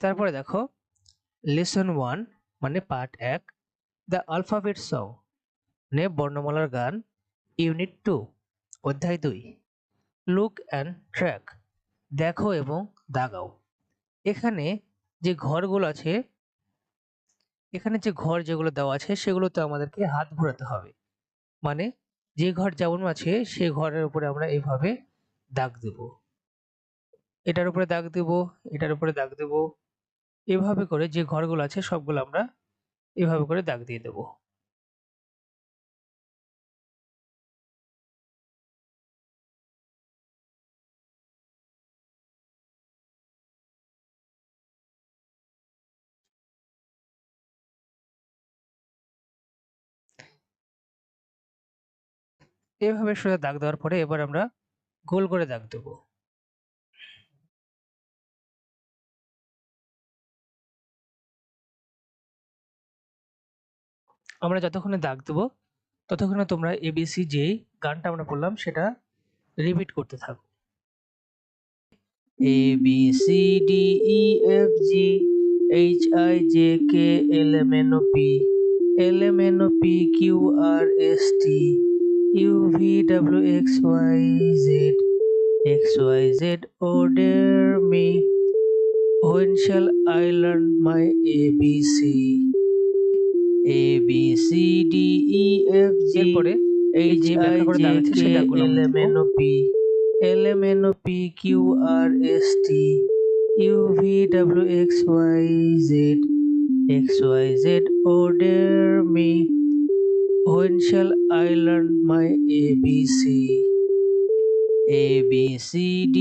তারপরে দেখো lesson one মানে পার্ট এক দ্য আলফাবেট সং মানে বর্ণমালার গান ইউনিট টু অধ্যায় দুই লুক অ্যান্ড ট্র্যাক দেখো এবং দাগাও। এখানে যে ঘরগুলো আছে, এখানে যে ঘর যেগুলো দেওয়া আছে, সেগুলোতে আমাদেরকে হাত ঘোরাতে হবে। মানে যে ঘর যেমন আছে সেই ঘরের উপরে আমরা এইভাবে দাগ দেব। এটার উপরে দাগ দেব, এটার উপরে দাগ দেব এভাবে করে যে ঘরগুলো আছে সবগুলো আমরা এভাবে করে দাগ দিয়ে দেব। এভাবে সোজা দাগ দেওয়ার পরে এবার আমরা গোল করে দাগ দেব। আমরা যতক্ষণে দাগ দেবো, ততক্ষণে তোমরা এবিসি যে গানটা আমরা পড়লাম সেটা রিপিট করতে থাকো। A B C D E F G H I J K L M N O P L M N O P Q R S T U V W X Y Z X Y Z order me, when shall my A B ABC A B C D E F G এরপরে এই যে ব্যাখ্যা করে দাগ আছে সেই দাগগুলো আমরা দেবো। L M N O P Q R S T U V W X Y Z X Y Z order me when shall I learn my ABC A B C D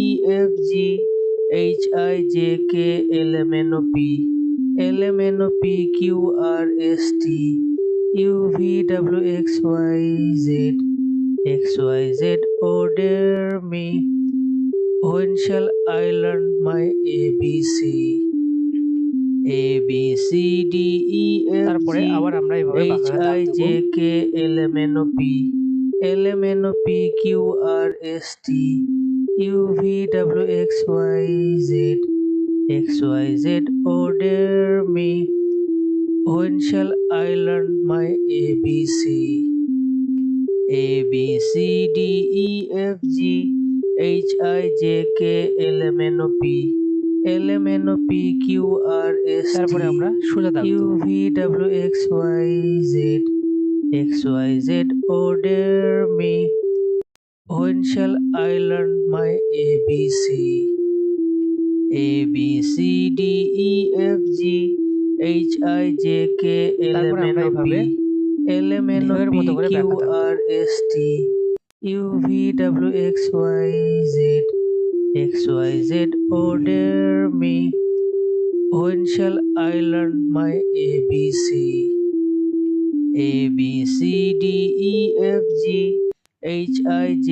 E F G H I J K L M N O P L M N O P Q R S T U V W X Y Z X Y Z order me when shall I learn my ABC A B C D E F তারপরে G আবার আমরা এইভাবে H বাঁকা দাগ I দেবো। J K L M N O P L M N O P Q R S T U V W X Y Z X Y Z order me when shall I learn my ABC A B C D E F G H I J K L M N O P L M N O P Q R S T তারপরে আমরা সোজা দাগ U V W X Y Z X Y Z order me when shall I learn my ABC A B C D E F G H I J K L M তারপরে N আমরা O P এইভাবে L M N O ঢেউয়ের P মতো করে Q ব্যাখ্যা দাগ R S T U V W X Y Z X Y Z order me when shall I learn my ABC A B C D E F G H I J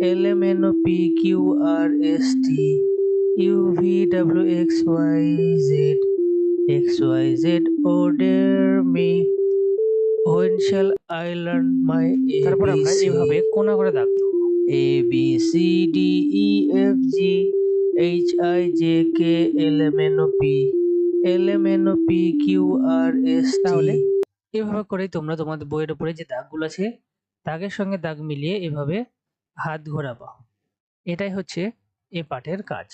K L M N O P L M N O P Q R S T U V W X Y Z X Y Z order me when shall I learn my আমরা ABC এইভাবে কোনা করে দাগ B C D E F G H I J K L M N O P L M N O P Q R S T তাহলে এভাবে করেই তোমরা তোমাদের বইয়ের উপরে যে দাগগুলো আছে দাগের সঙ্গে দাগ মিলিয়ে এভাবে হাত ঘোরাবা। এটাই হচ্ছে এ পাঠের কাজ।